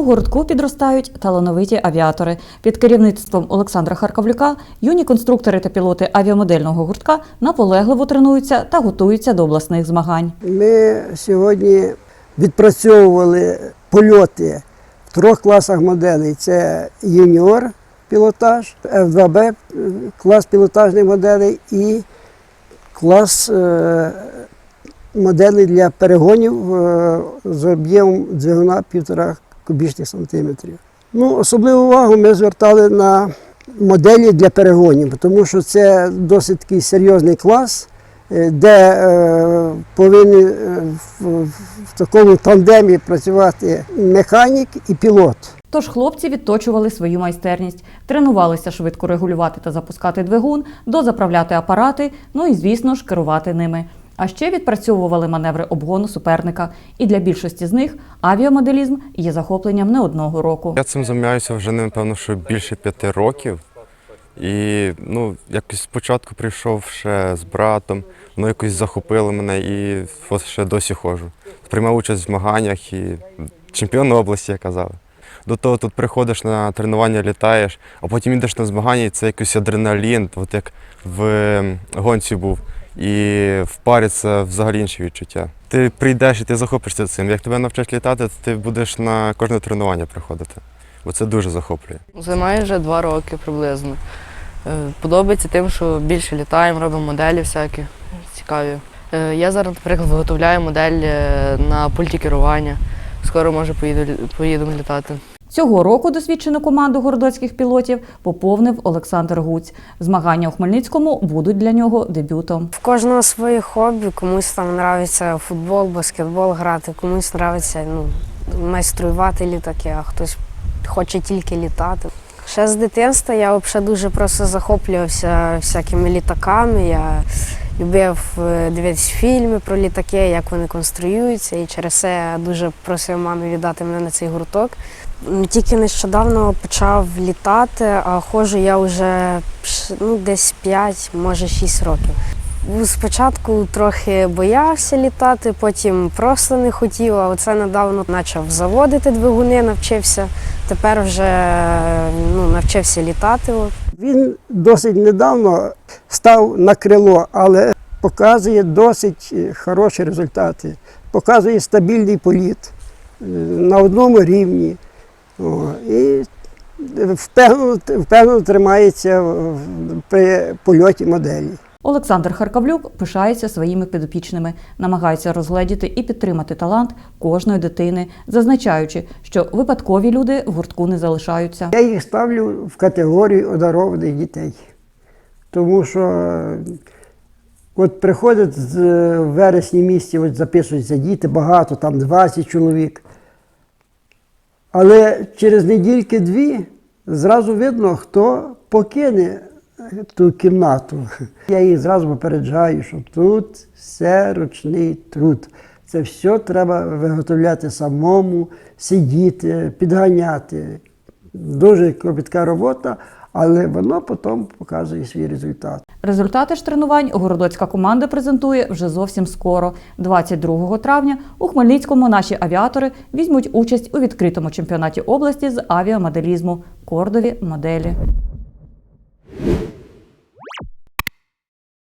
У гуртку підростають талановиті авіатори. Під керівництвом Олександра Харкавлюка юні конструктори та пілоти авіамодельного гуртка наполегливо тренуються та готуються до обласних змагань. Ми сьогодні відпрацьовували польоти в трьох класах моделей: це юніор пілотаж, F2B е, клас пілотажних моделей і клас е, моделей для перегонів е, з об'ємом двигуна півтора кубічних сантиметрів. Ну, особливу увагу ми звертали на моделі для перегонів, тому що це досить такий серйозний клас, е, де е, повинні е, в, в такому тандемі працювати механік і пілот. Тож хлопці відточували свою майстерність, тренувалися швидко регулювати та запускати двигун, дозаправляти апарати, ну і, звісно ж, керувати ними. А ще відпрацьовували маневри обгону суперника. І для більшості з них авіамоделізм є захопленням не одного року. Я цим займаюся вже напевно, що більше п'яти років. І ну, якось спочатку прийшов ще з братом, воно якось захопило мене і ще досі ходжу. Приймав участь в змаганнях і чемпіон області, як казали. До того тут приходиш на тренування, літаєш, а потім йдеш на змагання, і це якийсь адреналін, от як в ем, гонці був. І в парі це взагалі інше відчуття. Ти прийдеш і ти захопишся цим. Як тебе навчать літати, то ти будеш на кожне тренування приходити. Бо це дуже захоплює. Займаю вже два роки приблизно. Е, Подобається тим, що більше літаємо, робимо моделі всякі цікаві. Е, Я зараз, наприклад, виготовляю модель е, на пульті керування. Скоро може поїду, поїдемо літати. Цього року досвідчену команду городоцьких пілотів поповнив Олександр Гуць. Змагання у Хмельницькому будуть для нього дебютом. В кожного своє хобі, комусь там подобається футбол, баскетбол грати, комусь подобається ну, майструювати літаки, а хтось хоче тільки літати. Ще з дитинства я взагалі дуже просто захоплювався всякими літаками. Я любив е, дивитися фільми про літаки, як вони конструюються, і через це я дуже просив мамі віддати мене на цей гурток. Тільки нещодавно почав літати, а ходжу я вже ну, десь 5, може 6 років. Спочатку трохи боявся літати, потім просто не хотів, а оце недавно почав заводити двигуни, навчився. Тепер вже ну, навчився літати. Він досить недавно став на крило, але показує досить е, хороші результати. Показує стабільний політ е, на одному рівні. О, і впевнено, впевнено тримається при польоті моделі. Олександр Харкавлюк пишається своїми підопічними, намагається розгледіти і підтримати талант кожної дитини, зазначаючи, що випадкові люди в гуртку не залишаються. Я їх ставлю в категорію одарованих дітей. Тому що е, от приходять з е, вересні місяці, от записуються діти, багато, там 20 чоловік. Але через недільки-дві зразу видно, хто покине ту кімнату. Я їх зразу попереджаю, що тут все ручний труд. Це все треба виготовляти самому, сидіти, підганяти. Дуже кропітка робота, але воно потім показує свій результат. Результати ж тренувань городоцька команда презентує вже зовсім скоро. 22 травня у Хмельницькому наші авіатори візьмуть участь у відкритому чемпіонаті області з авіамоделізму Кордові моделі.